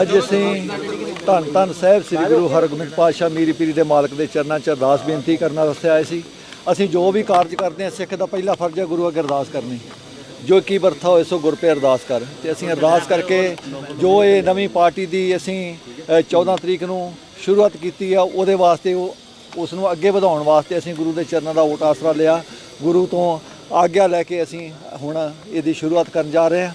ਅੱਜ ਅਸੀਂ ਧੰਨ ਧੰਨ ਸਾਹਿਬ ਸ੍ਰੀ ਗੁਰੂ ਹਰਗੋਬਿੰਦ ਪਾਤਸ਼ਾਹ ਮੀਰੀ ਪੀਰੀ ਦੇ ਮਾਲਕ ਦੇ ਚਰਨਾਂ 'ਚ ਅਰਦਾਸ ਬੇਨਤੀ ਕਰਨ ਵਾਸਤੇ ਆਏ ਸੀ। ਅਸੀਂ ਜੋ ਵੀ ਕਾਰਜ ਕਰਦੇ ਹਾਂ ਸਿੱਖ ਦਾ ਪਹਿਲਾ ਫਰਜ਼ ਹੈ ਗੁਰੂ ਅੱਗੇ ਅਰਦਾਸ ਕਰਨੀ। ਜੋ ਕੀ ਵਰਥਾ ਹੋਏ ਸੋ ਗੁਰ ਪੇ ਅਰਦਾਸ ਕਰ। ਤੇ ਅਸੀਂ ਅਰਦਾਸ ਕਰਕੇ ਜੋ ਇਹ ਨਵੀਂ ਪਾਰਟੀ ਦੀ ਅਸੀਂ ਅ, 14 ਤਰੀਕ ਨੂੰ ਸ਼ੁਰੂਆਤ ਕੀਤੀ ਆ ਉਹਦੇ ਵਾਸਤੇ ਉਹ ਉਸ ਨੂੰ ਅੱਗੇ ਵਧਾਉਣ ਵਾਸਤੇ ਅਸੀਂ ਗੁਰੂ ਦੇ ਚਰਨਾਂ ਦਾ ਓਟ ਆਸਰਾ ਲਿਆ। ਗੁਰੂ ਤੋਂ ਆਗਿਆ ਲੈ ਕੇ ਅਸੀਂ ਹੁਣ ਇਹਦੀ ਸ਼ੁਰੂਆਤ ਕਰਨ ਜਾ ਰਹੇ ਹਾਂ।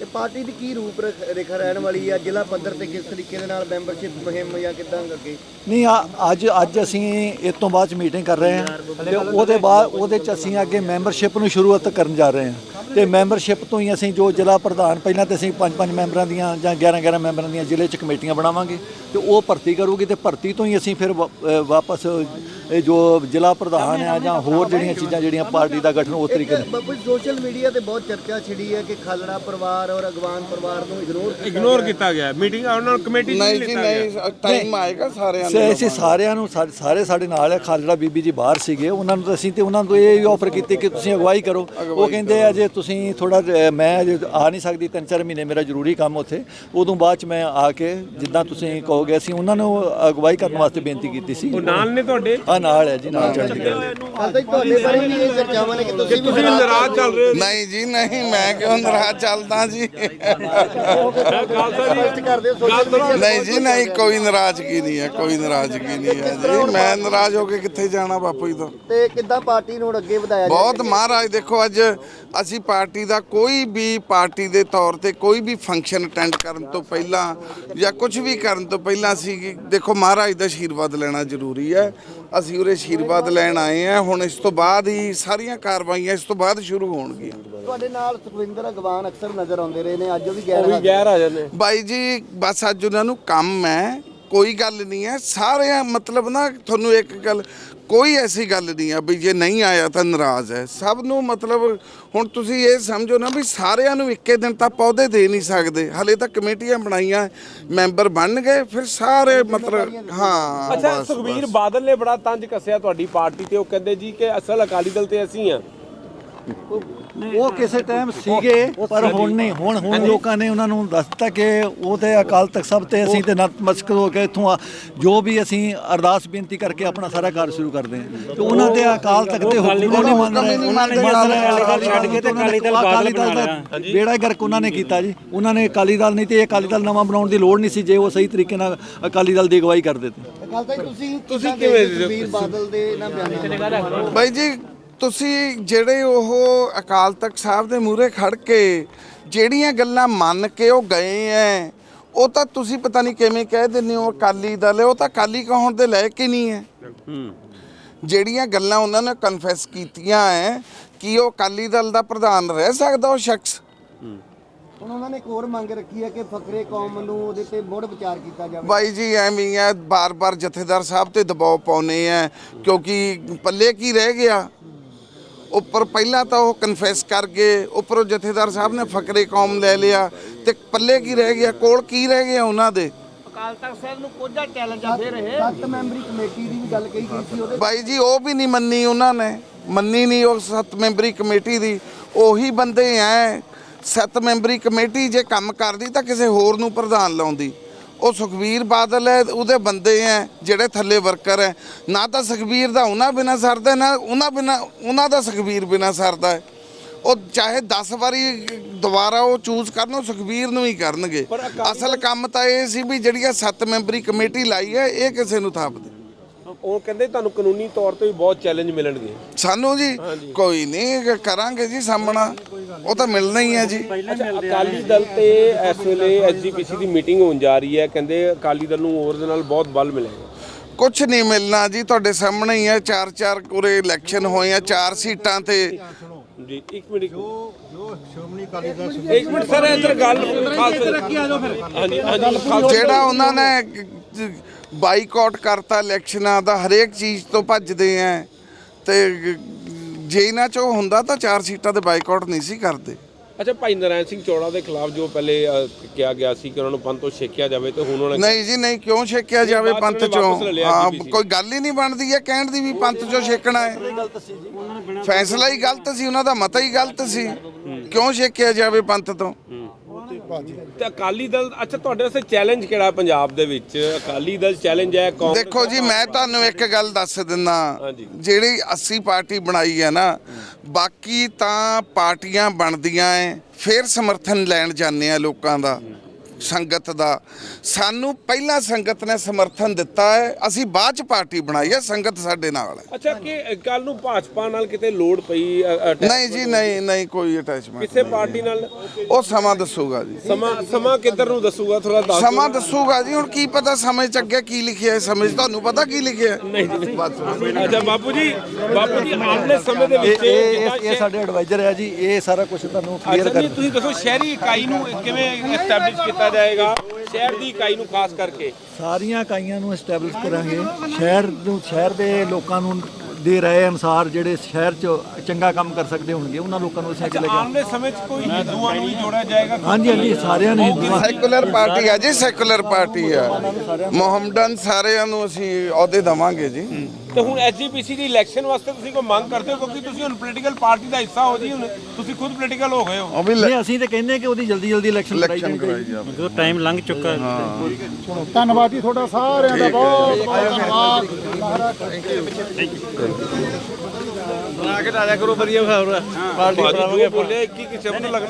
ਇਹ ਪਾਰਟੀ ਦੀ ਕੀ ਰੂਪ ਰੇਖ- ਰੇਖਾ ਰਹਿਣ ਵਾਲੀ ਆ? ਜ਼ਿਲ੍ਹਾ ਪੱਧਰ ਤੇ ਕਿਸ ਤਰੀਕੇ ਦੇ ਨਾਲ ਮੈਂਬਰਸ਼ਿਪ ਮੁਹਿੰਮ ਜਾਂ ਕਿਦਾਂ ਅੱਗੇ? ਨਹੀਂ, ਆ- ਅੱਜ ਅੱਜ ਅਸੀਂ ਇਸ ਤੋਂ ਬਾਅਦ ਚ ਮੀਟਿੰਗ ਕਰ ਰਹੇ ਹਾਂ ਤੇ ਉਹਦੇ ਬਾਅਦ ਉਹਦੇ ਚ ਅਸੀਂ ਅੱਗੇ ਮੈਂਬਰਸ਼ਿਪ ਨੂੰ ਸ਼ੁਰੂਆਤ ਕਰਨ ਜਾ ਰਹੇ ਹਾਂ। ਤੇ ਮੈਂਬਰਸ਼ਿਪ ਤੋਂ ਹੀ ਅਸੀਂ ਜੋ ਜ਼ਿਲ੍ਹਾ ਪ੍ਰਧਾਨ ਪਹਿਲਾਂ ਤੇ ਅਸੀਂ ਪੰਜ ਪੰਜ ਮੈਂਬਰਾਂ ਦੀਆਂ ਜਾਂ 11 11 ਮੈਂਬਰਾਂ ਦੀਆਂ ਜ਼ਿਲ੍ਹੇ ਚ ਕਮੇਟੀਆਂ ਬਣਾਵਾਂਗੇ ਤੇ ਉਹ ਭਰਤੀ ਕਰੂਗੀ ਤੇ ਭਰਤੀ ਤੋਂ ਹੀ ਅਸੀਂ ਫਿਰ ਵਾਪਸ ਇਹ ਜੋ ਜ਼ਿਲ੍ਹਾ ਪ੍ਰਧਾਨ ਆ ਜਾਂ ਹੋਰ ਜਿਹੜੀਆਂ ਚੀਜ਼ਾਂ ਜਿਹੜੀਆਂ ਪਾਰਟੀ ਦਾ ਗਠਨ ਉਸ ਤਰੀਕੇ ਨਾਲ। ਬਾਬੂ ਸੋਸ਼ਲ ਮੀਡੀਆ ਤੇ ਬਹੁਤ ਚਰਚਾ ਛਿੜੀ ਹੈ ਕਿ ਖਾਲੜਾ ਪਰਿਵਾਰ ਔਰ ਅਗਵਾਨ ਪਰਿਵਾਰ ਨੂੰ ਇਗਨੋਰ ਇਗਨੋਰ ਕੀਤਾ ਗਿਆ। ਮੀਟਿੰਗ ਉਹਨਾਂ ਨੂੰ ਕਮੇਟੀ ਨਹੀਂ ਨਹੀਂ ਜੀ ਲਿੱਤਾ ਨਹੀਂ ਟਾਈਮ ਆਏਗਾ ਸਾਰਿਆਂ ਨੂੰ। ਅਸੀਂ ਸਾਰਿਆਂ ਨੂੰ ਸਾਰੇ ਸਾਡੇ ਨਾਲ ਹੈ ਖਾਲੜਾ ਬੀਬੀ ਜੀ ਬਾਹਰ ਸੀਗੇ ਉਹਨਾਂ ਨੂੰ ਤਾਂ ਅਸੀਂ ਤੇ ਉਹਨਾਂ ਨੂੰ ਇਹ ਵੀ ਆਫਰ ਕੀਤੀ ਕਿ ਤੁਸੀਂ ਅਗਵਾਈ ਕਰੋ। ਉਹ ਕਹਿੰਦੇ ਅਜੇ ਤੁਸੀਂ ਥੋੜਾ ਮੈਂ ਆ ਨਹੀਂ ਸਕਦੀ ਤਿੰਨ ਚਾਰ ਮਹੀਨੇ ਮੇਰਾ ਜ਼ਰੂਰੀ ਕੰਮ ਉੱਥੇ। ਉਦੋਂ ਬਾਅਦ ਚ ਮੈਂ ਆ ਕੇ ਜਿੱਦਾਂ ਤੁਸੀਂ ਕਹੋਗੇ ਅਸੀਂ ਉਹਨਾਂ ਨੂੰ ਅਗਵਾਈ ਕਰਨ ਵਾਸਤੇ ਬੇਨਤੀ ਕੀਤੀ ਸੀ। ਉਹ ਨਾਲ ਨੇ ਤੁਹਾਡੇ? ਆ ਨਾਲ ਹੈ ਜੀ ਨਾਲ ਚੜ੍ਹਦੀ ਕਲਾ ਹਾਲ ਤੱਕ ਤੁਹਾਡੇ ਬਾਰੇ ਵੀ ਇਹ ਚਰਚਾਵਾਂ ਨੇ ਕਿ ਤੁਸੀਂ ਵੀ ਤੁਸੀਂ ਨਾਰਾਜ਼ ਚੱਲ ਰਹੇ ਹੋ? ਨਹੀਂ ਜੀ ਨਹੀਂ ਮੈਂ ਕਿਉਂ ਨਾਰਾਜ਼ ਚੱਲਦਾ ਜੀ? ਨਹੀਂ ਜੀ ਨਹੀਂ ਕੋਈ ਨਾਰਾਜ਼ਗੀ ਨਹੀਂ ਹੈ ਕੋਈ ਨਾਰਾਜ਼ਗੀ ਨਹੀਂ ਹੈ ਜੀ। ਮੈਂ ਨਾਰਾਜ਼ ਹੋ ਕੇ ਕਿੱਥੇ ਜਾਣਾ ਬਾਪੂ ਜੀ ਤੋਂ? ਤੇ ਕਿੱਦਾਂ ਪਾਰਟੀ ਨੂੰ ਅੱਗੇ ਵਧਾਇਆ ਬਹੁਤ ਮਹਾਰਾਜ ਦੇਖੋ ਅੱਜ ਅਸੀਂ ਪਾਰਟੀ ਦਾ ਕੋਈ ਵੀ ਪਾਰਟੀ ਦੇ ਤੌਰ ਤੇ ਕੋਈ ਵੀ ਫੰਕਸ਼ਨ ਅਟੈਂਡ ਕਰਨ ਤੋਂ ਪਹਿਲਾਂ ਜਾਂ ਕੁਝ ਵੀ ਕਰਨ ਤੋਂ ਪਹਿਲਾਂ ਅਸੀਂ ਦੇਖੋ ਮਹਾਰਾਜ ਦਾ ਆਸ਼ੀਰਵਾਦ ਲੈਣਾ ਜ਼ਰੂਰੀ ਹੈ। ਅਸੀਂ ਉਹਦੇ ਆਸ਼ੀਰਵਾਦ ਲੈਣ ਆਏ ਹਾਂ। ਹੁਣ ਇਸ ਤੋਂ ਬਾਅਦ ਹੀ ਸਾਰੀਆਂ ਕਾਰਵਾਈਆਂ ਇਸ ਤੋਂ ਬਾਅਦ ਸ਼ੁਰੂ ਹੋਣਗੀਆਂ। ਤੁਹਾਡੇ ਨਾਲ ਸੁਖਵਿੰਦਰ ਅਗਵਾਨ ਅਕਸਰ ਨਜ਼ਰ ਆਉਂਦੇ ਰਹੇ ਨੇ। ਅੱਜ ਉਹ ਵੀ ਗੈਰ ਹਾਜ਼ਰ ਗੈਰ ਆ ਜਾਂਦੇ ਬਾਈ ਜੀ ਬਸ ਅੱਜ ਉਹਨਾਂ ਨੂੰ ਕੰਮ ਹੈ। ਕੋਈ ਗੱਲ ਨਹੀਂ ਹੈ। ਸਾਰੇ ਮਤਲਬ ਨਾ ਤੁਹਾਨੂੰ ਇੱਕ ਗੱਲ ਕੋਈ ਐਸੀ ਗੱਲ ਨਹੀਂ ਆ ਵੀ ਜੇ ਨਹੀਂ ਆਇਆ ਤਾਂ ਨਾਰਾਜ਼ ਹੈ। ਸਭ ਨੂੰ ਮਤਲਬ ਹੁਣ ਤੁਸੀਂ ਇਹ ਸਮਝੋ ਨਾ ਵੀ ਸਾਰਿਆਂ ਨੂੰ ਇੱਕੇ ਦਿਨ ਤਾਂ ਪੌਦੇ ਦੇ ਨਹੀਂ ਸਕਦੇ। ਹਲੇ ਤਾਂ ਕਮੇਟੀਆਂ ਬਣਾਈਆਂ ਮੈਂਬਰ ਬਣ ਗਏ ਫਿਰ ਸਾਰੇ ਮਤਲਬ ਹਾਂ ਅੱਛਾ ਸੁਖਬੀਰ। ਬਾਦਲ ਨੇ ਬੜਾ ਤੰਜ ਕੱਸਿਆ ਤੁਹਾਡੀ ਪਾਰਟੀ ਤੇ। ਉਹ ਕਹਿੰਦੇ ਜੀ ਕਿ ਅਸਲ ਅਕਾਲੀ ਦਲ ਤੇ ਅਸੀਂ ਆ ਉਹ ਕਿਸੇ ਟਾਈਮ ਸੀਗੇ ਪਰ ਹੁਣ ਨਹੀਂ ਹੁਣ ਹੁਣ ਲੋਕਾਂ ਨੇ ਉਹਨਾਂ ਨੂੰ ਦੱਸਤਾ ਕਿ ਉਹ ਤੇ ਅਕਾਲ ਤਖਤ ਸਭ ਤੇ ਅਸੀਂ ਤੇ ਨਤਮਸਤਕ ਹੋ ਕੇ ਇਥੋਂ ਜੋ ਵੀ ਅਸੀਂ ਅਰਦਾਸ ਬੇਨਤੀ ਕਰਕੇ ਆਪਣਾ ਸਾਰਾ ਕਾਰਜ ਸ਼ੁਰੂ ਕਰਦੇ ਹਾਂ। ਤੇ ਉਹਨਾਂ ਦੇ ਅਕਾਲ ਤਖਤ ਦੇ ਹੁਕਮ ਨੂੰ ਨਹੀਂ ਮੰਨ ਰਹੇ ਉਹਨਾਂ ਨੇ ਅਕਾਲੀ ਦਲ ਛੱਡ ਕੇ ਤੇ ਅਕਾਲੀ ਦਲ ਅਕਾਲੀ ਦਲ ਦਾ ਬੇੜਾ ਗਰਕ ਉਹਨਾਂ ਨੇ ਕੀਤਾ ਜੀ। ਉਹਨਾਂ ਨੇ ਅਕਾਲੀ ਦਲ ਨਹੀਂ ਤੇ ਇਹ ਅਕਾਲੀ ਦਲ ਨਵਾਂ ਬਣਾਉਣ ਦੀ ਲੋੜ ਨਹੀਂ ਸੀ ਜੇ ਉਹ ਸਹੀ ਤਰੀਕੇ ਨਾਲ ਅਕਾਲੀ ਦਲ ਦੀ ਅਗਵਾਈ ਕਰਦੇ ਤੇ ਕੱਲ ਤੱਕ ਤੁਸੀਂ ਤੁਸੀਂ ਕਿਵੇਂ ਬਾਦਲ ਦੇ ਨਾ ਬਿਆਨਾਂ? ਬਾਈ ਜੀ ਤੁਸੀਂ ਜਿਹੜੇ ਉਹ ਅਕਾਲ ਤਖਤ ਸਾਹਿਬ ਦੇ ਮੂਹਰੇ ਖੜ ਕੇ ਜਿਹੜੀਆਂ ਗੱਲਾਂ ਮੰਨ ਕੇ ਉਹ ਗਏ ਐ ਉਹ ਤਾਂ ਤੁਸੀਂ ਪਤਾ ਨਹੀਂ ਕਿਵੇਂ ਕਹਿ ਦਿੰਦੇ ਹੋ ਅਕਾਲੀ ਦਲ ਉਹ ਤਾਂ ਅਕਾਲੀ ਕਹਾਉਣ ਦੇ ਲਾਇਕ ਹੀ ਨਹੀਂ ਹੈ। ਜਿਹੜੀਆਂ ਗੱਲਾਂ ਉਹਨਾਂ ਨੇ ਕਨਫੈਸ ਕੀਤੀਆਂ ਐ ਕਿ ਉਹ ਅਕਾਲੀ ਦਲ ਦਾ ਪ੍ਰਧਾਨ ਰਹਿ ਸਕਦਾ ਉਹ ਸ਼ਖਸ? ਹੁਣ ਉਹਨਾਂ ਨੇ ਇੱਕ ਹੋਰ ਮੰਗ ਰੱਖੀ ਹੈ ਕਿ ਫਕਰੇ ਕੌਮ ਨੂੰ ਉਹਦੇ ਤੇ ਮੁੜ ਵਿਚਾਰ ਕੀਤਾ ਜਾਵੇ। ਬਾਈ ਜੀ ਐਵੇਂ ਹੀ ਹੈ ਬਾਰ-ਬਾਰ ਜਥੇਦਾਰ ਸਾਹਿਬ ਤੇ ਦਬਾਅ ਪਾਉਨੇ ਆ ਕਿਉਂਕਿ ਪੱਲੇ ਕੀ ਰਹਿ ਗਿਆ? ਉੱਪਰ ਪਹਿਲਾਂ ਤਾਂ ਉਹ ਕਨਫੈਸ ਕਰ ਗਏ ਉੱਪਰੋਂ ਜਥੇਦਾਰ ਸਾਹਿਬ ਨੇ ਫਕਰੇ ਕੌਮ ਲੈ ਲਿਆ ਤੇ ਪੱਲੇ ਕੀ ਰਹਿ ਗਿਆ ਕੋਲ ਕੀ ਰਹਿ ਗਿਆ ਉਹਨਾਂ ਦੇ? ਅਕਾਲ ਤਖਤ ਸਾਹਿਬ ਨੂੰ ਕੋਝਾ ਚੈਲੰਜ ਆ ਫਿਰ ਇਹ। ਸੱਤ ਮੈਂਬਰੀ ਕਮੇਟੀ ਦੀ ਵੀ ਗੱਲ ਕਹੀ ਗਈ ਸੀ ਉਹਦੇ। ਬਾਈ ਜੀ ਉਹ ਵੀ ਨਹੀਂ ਮੰਨੀ ਉਹਨਾਂ ਨੇ। ਮੰਨੀ ਨਹੀਂ ਉਹ ਸੱਤ ਮੈਂਬਰੀ ਕਮੇਟੀ ਦੀ। ਉਹੀ ਬੰਦੇ ਐ। ਸੱਤ ਮੈਂਬਰੀ ਕਮੇਟੀ ਜੇ ਕੰਮ ਕਰਦੀ ਤਾਂ ਕਿਸੇ ਹੋਰ ਨੂੰ ਪ੍ਰਧਾਨ ਲਾਉਂਦੀ। ਉਹ ਸੁਖਬੀਰ ਬਾਦਲ ਹੈ ਉਹਦੇ ਬੰਦੇ ਐ ਜਿਹੜੇ ਥੱਲੇ ਵਰਕਰ ਐ ਨਾ ਤਾਂ ਸੁਖਬੀਰ ਦਾ ਉਹਨਾਂ ਬਿਨਾ ਸਰਦਾ ਨਾ ਉਹਨਾਂ ਬਿਨਾ ਉਹਨਾਂ ਦਾ ਸੁਖਬੀਰ ਬਿਨਾ ਸਰਦਾ ਹੈ। ਉਹ ਚਾਹੇ 10 ਵਾਰੀ ਦੁਬਾਰਾ ਉਹ ਚੂਜ਼ ਕਰਨ ਉਹ ਸੁਖਬੀਰ ਨੂੰ ਹੀ ਕਰਨਗੇ। ਅਸਲ ਕੰਮ ਤਾਂ ਇਹ ਸੀ ਵੀ ਜਿਹੜੀਆਂ ਸੱਤ ਮੈਂਬਰੀ ਕਮੇਟੀ ਲਾਈ ਹੈ ਇਹ ਕਿਸੇ ਨੂੰ ਥਾਪ ਦੇ ਉਹ ਕਹਿੰਦੇ ਤੁਹਾਨੂੰ ਕਾਨੂੰਨੀ ਤੌਰ ਤੇ ਵੀ ਬਹੁਤ ਚੈਲੰਜ ਮਿਲਣਗੇ। ਸਾਨੂੰ ਜੀ ਕੋਈ ਨਹੀਂ ਕਰਾਂਗੇ ਜੀ ਸਾਹਮਣਾ। ਉਹ ਤਾਂ ਮਿਲਣਾ ਹੀ ਹੈ ਜੀ। ਅਕਾਲੀ ਦਲ ਤੇ ਇਸ ਵੇਲੇ ਐਸਜੀਪੀਸੀ ਦੀ ਮੀਟਿੰਗ ਹੋਣ ਜਾ ਰਹੀ ਹੈ। ਕਹਿੰਦੇ ਅਕਾਲੀ ਦਲ ਨੂੰ ਹੋਰ ਦੇ ਨਾਲ ਬਹੁਤ ਬਲ ਮਿਲੇਗਾ। ਕੁਝ ਨਹੀਂ ਮਿਲਣਾ ਜੀ ਤੁਹਾਡੇ ਸਾਹਮਣੇ ਹੀ ਹੈ। ਚਾਰ ਚਾਰ ਪੂਰੇ ਇਲੈਕਸ਼ਨ ਹੋਏ ਆ ਚਾਰ ਸੀਟਾਂ ਤੇ। ਜੀ ਇੱਕ ਮਿੰਟ ਜੋ ਸ਼੍ਰੋਮਣੀ ਅਕਾਲੀ ਦਲ ਇੱਕ ਮਿੰਟ ਸਰ ਇੱਧਰ ਗੱਲ ਖਾਲਸੇ ਰੱਖੀ ਆ ਜਾਓ ਫਿਰ। ਹਾਂਜੀ ਹਾਂਜੀ ਖਾਲਸੇ ਜਿਹੜਾ ਉਹਨਾਂ ਨੇ ਬਾਈਕਾਟ ਕਰਤਾ ਇਲੈਕਸ਼ਨਾਂ ਦਾ ਹਰੇਕ ਚੀਜ਼ ਤੋਂ ਭੱਜਦੇ ਆ ਤੇ ਜੇ ਇਹਨਾਂ ਚੋਂ ਹੁੰਦਾ ਤਾਂ ਚਾਰ ਸੀਟਾਂ ਤੇ ਬਾਈਕਾਟ ਨਹੀਂ ਸੀ ਕਰਦੇ। ਅੱਛਾ ਭਾਈ ਨਰਾਇਣ ਸਿੰਘ ਚੌੜਾ ਦੇ ਖਿਲਾਫ ਜੋ ਪਹਿਲੇ ਅ, ਕਿਹਾ ਗਿਆ ਸੀ ਕਿ ਉਹਨਾਂ ਨੂੰ ਪੰਥ ਤੋਂ ਛੇਕਿਆ ਜਾਵੇ ਤੇ ਹੁਣ ਉਹਨਾਂ ਨੇ ਨਹੀਂ ਜੀ ਨਹੀਂ ਕਿਉਂ ਛੇਕਿਆ ਜਾਵੇ ਬਾਅਦ ਪੰਥ ਚ ਵਾਪਸ ਲੈ ਚੋਂ ਲਿਆ ਹਾਂ ਕੋਈ ਗੱਲ ਹੀ ਨਹੀਂ ਬਣਦੀ ਹੈ ਕਹਿਣ ਦੀ ਵੀ ਪੰਥ ਚੋਂ ਛੇਕਣਾ ਹੈ। ਫੈਸਲਾ ਹੀ ਗਲਤ ਸੀ ਉਹਨਾਂ ਦਾ ਮਤਾ ਹੀ ਗਲਤ ਸੀ। ਕਿਉਂ ਛੇਕਿਆ ਜਾਵੇ ਪੰਥ ਤੋਂ? ਤੇ ਅਕਾਲੀ ਦਲ ਅੱਛਾ ਤੁਹਾਡੇ ਵਾਸਤੇ ਚੈਲੰਜ ਕਿਹੜਾ ਪੰਜਾਬ ਦੇ ਵਿੱਚ? ਅਕਾਲੀ ਦਲ ਚੈਲੰਜ ਹੈ ਕਾਂਗਰਸ ਦੇਖੋ ਜੀ ਮੈਂ ਤੁਹਾਨੂੰ ਇੱਕ ਗੱਲ ਦੱਸ ਦਿੰਦਾ। ਜਿਹੜੀ 80 ਪਾਰਟੀ ਬਣਾਈ ਹੈ ਨਾ ਬਾਕੀ ਤਾਂ ਪਾਰਟੀਆਂ ਬਣਦੀਆਂ ਐ ਫਿਰ ਸਮਰਥਨ ਲੈਣ ਜਾਂਦੇ ਆ ਲੋਕਾਂ ਦਾ। ਸੰਗਤ ਦਾ। ਸਾਨੂੰ ਪਹਿਲਾਂ ਸੰਗਤ ਨੇ ਸਮਰਥਨ ਦਿੱਤਾ ਹੈ। ਅਸੀਂ ਬਾਅਦ ਚ ਪਾਰਟੀ ਬਣਾਈ ਹੈ। ਸੰਗਤ ਸਾਡੇ ਨਾਲ ਹੈ। ਅੱਛਾ ਕਿ ਕੱਲ ਨੂੰ ਭਾਜਪਾ ਨਾਲ ਕਿਤੇ ਲੋੜ ਪਈ ਨਹੀਂ ਜੀ ਨਹੀਂ ਨਹੀਂ ਕੋਈ ਅਟੈਚਮੈਂਟ ਕਿਸੇ ਪਾਰਟੀ ਨਾਲ? ਉਹ ਸਮਾਂ ਦੱਸੂਗਾ ਜੀ। ਸਮਾਂ ਸਮਾਂ ਕਿੱਧਰ ਨੂੰ ਦੱਸੂਗਾ? ਥੋੜਾ ਦੱਸ ਸਮਾਂ ਦੱਸੂਗਾ ਜੀ। ਹੁਣ ਕੀ ਪਤਾ ਸਮੇਂ ਚ ਅੱਗੇ ਕੀ ਲਿਖਿਆ ਹੈ ਸਮੇਂ 'ਚ ਤੁਹਾਨੂੰ ਪਤਾ ਕੀ ਲਿਖਿਆ ਹੈ? ਨਹੀਂ। ਅੱਛਾ ਬਾਪੂ ਜੀ ਬਾਪੂ ਜੀ ਆਉਣੇ ਸਮੇਂ ਦੇ ਵਿੱਚ ਇਹ ਸਾਡੇ ਐਡਵਾਈਜ਼ਰ ਹੈ ਜੀ। ਇਹ ਸਾਰਾ ਕੁਝ ਤੁਹਾਨੂੰ ਕਲੀਅਰ ਕਰ ਜੀ ਤੁਸੀਂ ਦੱਸੋ ਸ਼ਹਿਰੀ ਇਕਾਈ ਨੂੰ ਕਿਵੇਂ ਐਸਟੈਬਲਿਸ਼ ਕੀਤਾ ਜਾਏਗਾ ਸ਼ਹਿਰ ਦੀ ਇਕਾਈ ਨੂੰ ਖਾਸ ਕਰਕੇ। ਸਾਰੀਆਂ ਇਕਾਈਆਂ ਨੂੰ ਐਸਟੈਬਲਿਸ਼ ਕਰਾਂਗੇ। ਸ਼ਹਿਰ ਨੂੰ ਸ਼ਹਿਰ ਦੇ ਲੋਕਾਂ ਨੂੰ ਦੇ ਰਹੇ ਅਨਸਾਰ ਜਿਹੜੇ ਸ਼ਹਿਰ 'ਚ ਚੰਗਾ ਕੰਮ ਕਰ ਸਕਦੇ ਹੋਣਗੇ ਉਹਨਾਂ ਲੋਕਾਂ ਨੂੰ ਅਸੀਂ ਅੱਗੇ ਲੈ ਕੇ ਆਉਣ ਦੇ ਸਮੇਂ 'ਚ ਕੋਈ ਹਿੰਦੂਆਂ ਨੂੰ ਵੀ ਜੋੜਿਆ ਜਾਏਗਾ? ਹਾਂਜੀ ਹਾਂਜੀ ਸਾਰਿਆਂ ਨੇ ਹਿੰਦੂਆਂ ਸੈਕੂਲਰ ਪਾਰਟੀ ਹੈ ਜੀ ਸੈਕੂਲਰ ਪਾਰਟੀ ਹੈ। ਮੁਹੰਮਦਨ ਸਾਰਿਆਂ ਨੂੰ ਅਸੀਂ ਅਹੁਦੇ ਦਵਾਂਗੇ ਜੀ। ਤੇ ਹੁਣ ਐਸਜੀਪੀਸੀ ਦੀ ਇਲੈਕਸ਼ਨ ਵਾਸਤੇ ਤੁਸੀਂ ਕੋਈ ਮੰਗ ਕਰਦੇ ਹੋ? ਕਿਉਂਕਿ ਤੁਸੀਂ ਹੁਣ ਪੋਲੀਟੀਕਲ ਪਾਰਟੀ ਦਾ ਹਿੱਸਾ ਹੋ ਜੀ ਹੁਣ। ਤੁਸੀਂ ਖੁਦ ਪੋਲੀਟੀਕਲ ਹੋ ਗਏ ਹੋ। ਉਹ ਵੀ ਨਹੀਂ ਅਸੀਂ ਤਾਂ ਕਹਿੰਦੇ ਕਿ ਉਹਦੀ ਜਲਦੀ ਜਲਦੀ ਇਲੈਕਸ਼ਨ ਕਰਾਈ ਇਲੈਕਸ਼ਨ ਜਾਣੀ ਕਰਾਈ ਜਾਵੇ ਜਦੋਂ ਟਾਈਮ ਲੰਘ ਚੁੱਕਾ ਧੰਨਵਾਦ ਜੀ ਤੁਹਾਡਾ ਸਾਰਿਆਂ ਦਾ ਬਹੁਤ ਬਹੁਤ ਧੰਨਵਾਦ। ਬਾਜੂ ਬੋਲਿਆ ਇੱਕ ਹੀ ਸ਼ਬਦ ਲੱਗਣਾ।